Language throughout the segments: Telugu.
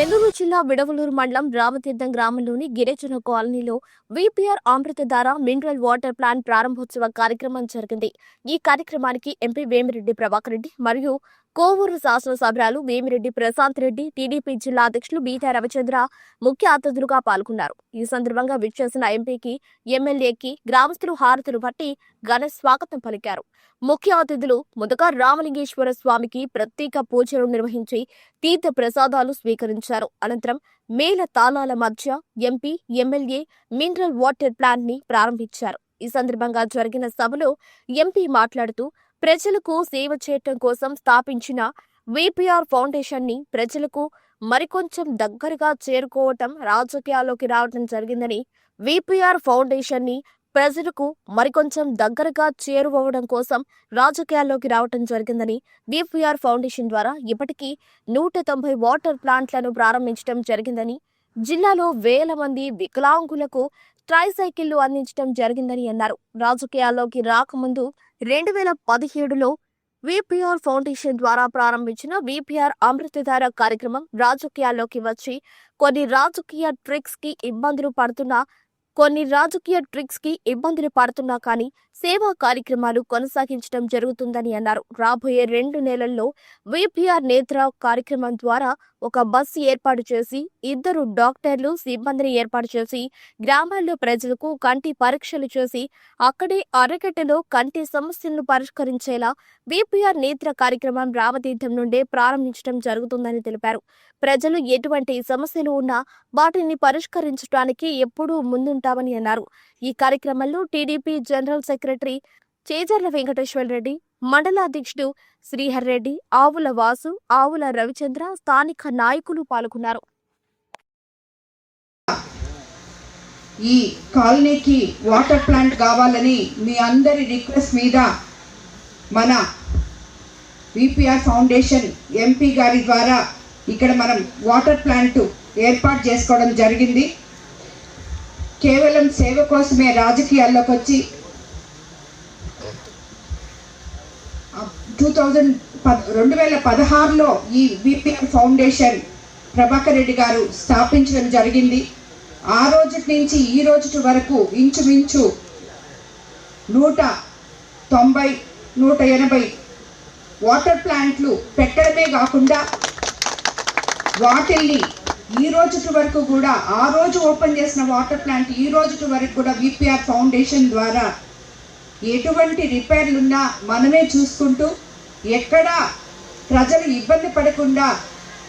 నెల్లూరు జిల్లా విడవలూరు మండలం రామతీర్థం గ్రామంలోని గిరిజన కాలనీలో VPR Amruthadhara mineral water plant ప్రారంభోత్సవ కార్యక్రమం జరిగింది. ఈ కార్యక్రమానికి ఎంపీ వేమిరెడ్డి ప్రభాకర్ రెడ్డి మరియు కోవూరు శాసనసభ్యులు వేమిరెడ్డి ప్రశాంత్ రెడ్డి టీడీపీ జిల్లా అధ్యక్షులు బీటా రవిచంద్ర ముఖ్య అతిథులుగా పాల్గొన్నారు. ఈ సందర్భంగా విచ్చేసిన ఎంపీకి ఎమ్మెల్యేకి గ్రామస్తులు హారతులు పట్టి ఘన స్వాగతం పలికారు. ముఖ్య అతిథులు ముందుగా రామలింగేశ్వర స్వామికి ప్రత్యేక పూజలు నిర్వహించి తీర్థ ప్రసాదాలు స్వీకరించారు. అనంతరం మేళ తాళాల మధ్య ఎంపీ ఎమ్మెల్యే మినరల్ వాటర్ ప్లాంట్ని ప్రారంభించారు. ఈ సందర్భంగా జరిగిన సభలో ఎంపీ మాట్లాడుతూ ప్రజలకు సేవ చేయటం కోసం స్థాపించిన విపిఆర్ ఫౌండేషన్ని ప్రజలకు మరికొంచెం దగ్గరగా చేరుకోవటం రాజకీయాల్లోకి రావటం జరిగిందని విపిఆర్ ఫౌండేషన్ని ప్రజలకు మరికొంచెం దగ్గరగా చేరువవడం కోసం రాజకీయాల్లోకి రావటం జరిగిందని విపిఆర్ ఫౌండేషన్ ద్వారా ఇప్పటికీ నూట తొంభై వాటర్ ప్లాంట్లను ప్రారంభించడం జరిగిందని జిల్లాలో వేల మంది వికలాంగులకు ట్రైసైకిళ్ళు అందించడం జరిగిందని అన్నారు. రాజకీయాల్లోకి రాకముందు రెండు వేల పదిహేడులో విపిఆర్ ఫౌండేషన్ ద్వారా ప్రారంభించిన విపిఆర్ అమృతధార కార్యక్రమం రాజకీయాల్లోకి వచ్చి కొన్ని రాజకీయ ట్రిక్స్కి ఇబ్బందులు పడుతున్నా కొన్ని రాజకీయ ట్రిక్స్కి ఇబ్బందులు పడుతున్నా కానీ సేవా కార్యక్రమాలు కొనసాగించడం జరుగుతుందని అన్నారు. రాబోయే రెండు నెలల్లో విపిఆర్ నేత్ర కార్యక్రమం ద్వారా ఒక బస్సు ఏర్పాటు చేసి ఇద్దరు డాక్టర్లు సిబ్బందిని ఏర్పాటు చేసి గ్రామాల్లో ప్రజలకు కంటి పరీక్షలు చేసి అక్కడే అరగంటలో కంటి సమస్యలను పరిష్కరించేలా విపిఆర్ నేత్ర కార్యక్రమం రామతీర్థం నుండే ప్రారంభించడం జరుగుతుందని తెలిపారు. ప్రజలు ఎటువంటి సమస్యలు ఉన్నా వాటిని పరిష్కరించడానికి ఎప్పుడూ ముందు ముందుంటామని అన్నారు. ఈ కార్యక్రమంలో TDP general secretary Chejarla Venkateswara Reddy మండల అధ్యక్షుడు శ్రీహర్ రెడ్డి ఆవుల వాసు ఆవుల రవిచంద్ర స్థానిక నాయకులు పాల్గొన్నారు. ఈ కాలనీకి వాటర్ ప్లాంట్ కావాలని మీ అందరి రిక్వెస్ట్ మీద మన విపిఆర్ ఫౌండేషన్ ఎంపీ గారి ద్వారా ఇక్కడ మనం వాటర్ ప్లాంట్ ఏర్పాటు చేసుకోవడం జరిగింది. కేవలం సేవ కోసమే రాజకీయాల్లోకి వచ్చి టూ థౌజండ్ రెండు వేల పదహారులో ఈ విపిఆర్ ఫౌండేషన్ ప్రభాకర్ రెడ్డి గారు స్థాపించడం జరిగింది. ఆ రోజు నుంచి ఈ రోజు వరకు ఇంచుమించు నూట తొంభై నూట ఎనభై వాటర్ ప్లాంట్లు పెట్టడమే కాకుండా వాటిల్ని ఈ రోజుటి వరకు కూడా ఆ రోజు ఓపెన్ చేసిన వాటర్ ప్లాంట్ ఈ రోజుటి వరకు కూడా విపిఆర్ ఫౌండేషన్ ద్వారా ఎటువంటి రిపేర్లు ఉన్నా మనమే చూసుకుంటూ ఎక్కడ ప్రజలు ఇబ్బంది పడకుండా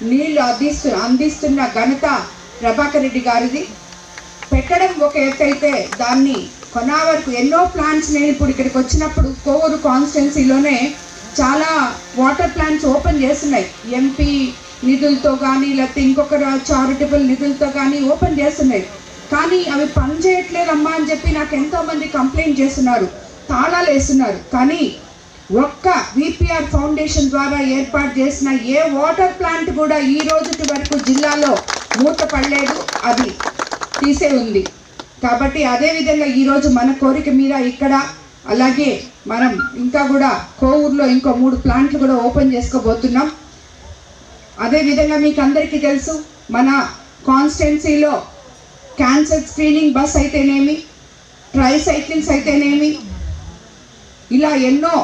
నీళ్ళు అందిస్తు అందిస్తున్న ఘనత ప్రభాకర్ రెడ్డి గారిది. పెట్టడం ఒక ఎత్తైతే దాన్ని కొనా వరకు ఎన్నో ప్లాంట్స్ నేను ఇప్పుడు ఇక్కడికి వచ్చినప్పుడు కోవూరు కాన్స్టిట్యున్సీలోనే చాలా వాటర్ ప్లాంట్స్ ఓపెన్ చేస్తున్నాయి. ఎంపీ నిధులతో కానీ లేకపోతే ఇంకొక చారిటబుల్ నిధులతో కానీ ఓపెన్ చేస్తున్నాయి. కానీ అవి పని చేయట్లేదమ్మా అని చెప్పి నాకు ఎంతోమంది కంప్లైంట్ చేస్తున్నారు తాళాలు వేస్తున్నారు. కానీ ఒక్క విపిఆర్ ఫౌండేషన్ ద్వారా ఏర్పాటు చేసిన ఏ వాటర్ ప్లాంట్ కూడా ఈ రోజుటి వరకు జిల్లాలో మూతపడలేదు అది తీసే ఉంది. కాబట్టి అదేవిధంగా ఈరోజు మన కోరిక మీద ఇక్కడ అలాగే మనం ఇంకా కూడా కోవూరులో ఇంకో మూడు ప్లాంట్లు కూడా ఓపెన్ చేసుకోబోతున్నాం. అదేవిధంగా మీకు అందరికీ తెలుసు మన కాన్స్టెన్సీలో క్యాన్సర్ స్క్రీనింగ్ బస్ అయితేనేమి ట్రైసైకిల్స్ అయితేనేమి ఇలా ఎన్నో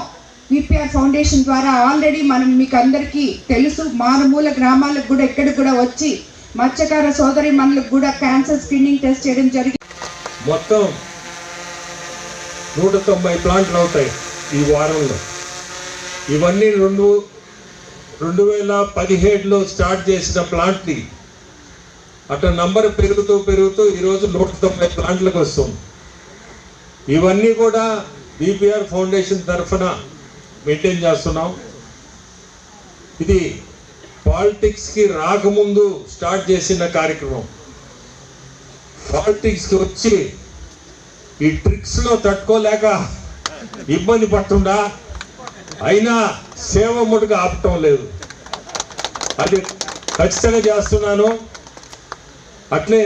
విపిఆర్ ఫౌండేషన్ ద్వారా ఆల్రెడీ మనం మీకు అందరికీ తెలుసు మారుమూల గ్రామాలకు కూడా ఎక్కడికి కూడా వచ్చి మత్స్యకార సోదరి మనలకు కూడా క్యాన్సర్ స్క్రీనింగ్ టెస్ట్ చేయడం జరిగింది మొత్తం నూట తొంభై ప్లాంట్లు అవుతాయి ఈ వారంలో. ఇవన్నీ రెండు రెండు వేల పదిహేడులో స్టార్ట్ చేసిన ప్లాంట్ని అట్లా నంబర్ పెరుగుతూ పెరుగుతూ ఈరోజు నూట తొంభై ప్లాంట్లకు వస్తుంది. ఇవన్నీ కూడా బీపీఆర్ ఫౌండేషన్ తరఫున మెయింటైన్ చేస్తున్నాం. ఇది పాలిటిక్స్కి రాకముందు స్టార్ట్ చేసిన కార్యక్రమం. పాలిటిక్స్కి వచ్చి ఈ ట్రిక్స్లో తట్టుకోలేక ఇబ్బంది పడుతుండా అయినా సేవ ముడుగా ఆపటం లేదు. అది ఖచ్చితంగా చేస్తున్నాను. అట్లే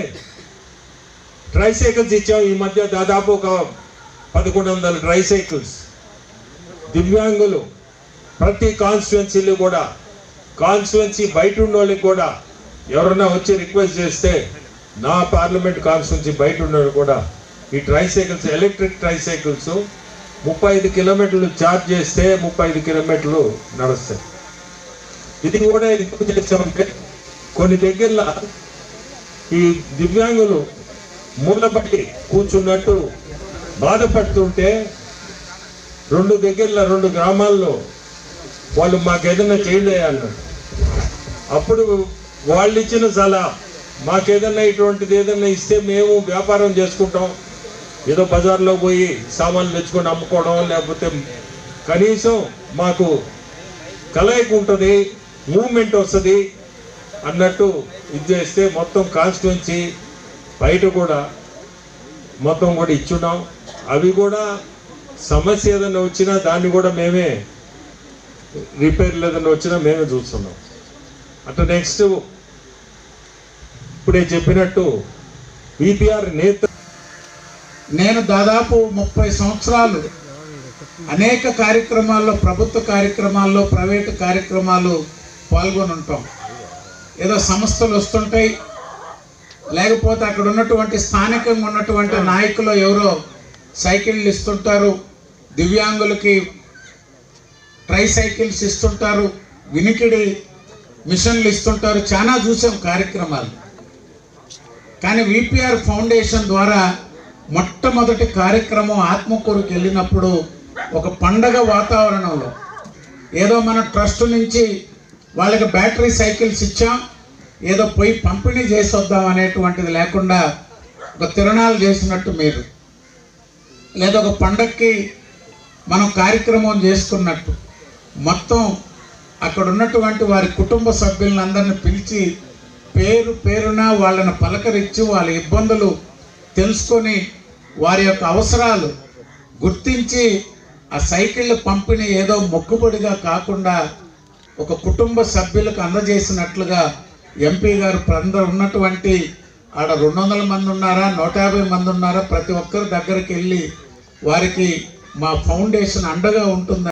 ట్రైసైకిల్స్ ఇచ్చాం. ఈ మధ్య దాదాపు ఒక పదకొండు వందల ట్రైసైకిల్స్ దివ్యాంగులు ప్రతి కాన్స్టిట్యున్సీలు కూడా కాన్స్టిట్యున్సీ బయట ఉన్న వాళ్ళకి కూడా ఎవరన్నా వచ్చి రిక్వెస్ట్ చేస్తే నా పార్లమెంట్ కాన్స్టిట్యున్సీ బయట ఉన్నవాళ్ళు కూడా ఈ ట్రైసైకిల్స్ ఎలక్ట్రిక్ ట్రైసైకిల్స్ ముప్పై ఐదు కిలోమీటర్లు ఛార్జ్ చేస్తే ముప్పై ఐదు కిలోమీటర్లు నడుస్తాయి. ఇది కూడా ఎందుకు చేస్తామంటే కొన్ని దగ్గరలో ఈ దివ్యాంగులు మూలపట్టి కూర్చున్నట్టు బాధపడుతుంటే రెండు దగ్గరలో రెండు గ్రామాల్లో వాళ్ళు మాకు ఏదైనా చేయండి అన్నాడు అప్పుడు వాళ్ళు ఇచ్చిన సలహా మాకేదన్నా ఇటువంటిది ఏదన్నా ఇస్తే మేము వ్యాపారం చేసుకుంటాం. ఏదో బజార్లో పోయి సామాన్లు తెచ్చుకొని అమ్ముకోవడం లేకపోతే కనీసం మాకు కలయిక ఉంటుంది. మూమెంట్ వస్తుంది అన్నట్టు ఇది చేస్తే మొత్తం కాన్స్టిట్యున్సీ బయట కూడా మొత్తం కూడా ఇచ్చున్నాం. అవి కూడా సమస్య ఏదైనా వచ్చినా దాన్ని కూడా మేమే రిపేర్లు ఏదైనా వచ్చినా మేమే చూస్తున్నాం. అటు నెక్స్ట్ ఇప్పుడే చెప్పినట్టు విపిఆర్ నేత నేను దాదాపు ముప్పై సంవత్సరాలు అనేక కార్యక్రమాల్లో ప్రభుత్వ కార్యక్రమాల్లో ప్రైవేటు కార్యక్రమాలు పాల్గొని ఉంటాం ఏదో సంస్థలు వస్తుంటాయి. లేకపోతే అక్కడ ఉన్నటువంటి స్థానికంగా ఉన్నటువంటి నాయకులు ఎవరో సైకిళ్ళు ఇస్తుంటారు. దివ్యాంగులకి ట్రై సైకిల్స్ ఇస్తుంటారు. వినికిడి మిషన్లు ఇస్తుంటారు. చాలా చూసాం కార్యక్రమాలు. కానీ విపిఆర్ ఫౌండేషన్ ద్వారా మొట్టమొదటి కార్యక్రమం ఆత్మకూరుకి వెళ్ళినప్పుడు ఒక పండగ వాతావరణంలో ఏదో మన ట్రస్ట్ నుంచి వాళ్ళకి బ్యాటరీ సైకిల్స్ ఇచ్చాం. ఏదో పోయి పంపిణీ చేసి వద్దాం అనేటువంటిది లేకుండా ఒక తిరణాలు చేసినట్టు మీరు. లేదా ఒక పండక్కి మనం కార్యక్రమం చేసుకున్నట్టు. మొత్తం అక్కడ ఉన్నటువంటి వారి కుటుంబ సభ్యులందరిని పిలిచి పేరు పేరున వాళ్ళని పలకరించి వాళ్ళ ఇబ్బందులు తెలుసుకొని వారి యొక్క అవసరాలు గుర్తించి ఆ సైకిళ్ళ పంపిణీ ఏదో మొక్కుబడిగా కాకుండా ఒక కుటుంబ సభ్యులకు అందజేసినట్లుగా ఎంపీ గారు అందరు ఉన్నటువంటి ఆడ రెండు వందల మంది ఉన్నారా నూట యాభై మంది ఉన్నారా ప్రతి ఒక్కరి దగ్గరికి వెళ్ళి వారికి మా ఫౌండేషన్ అండగా ఉంటుంది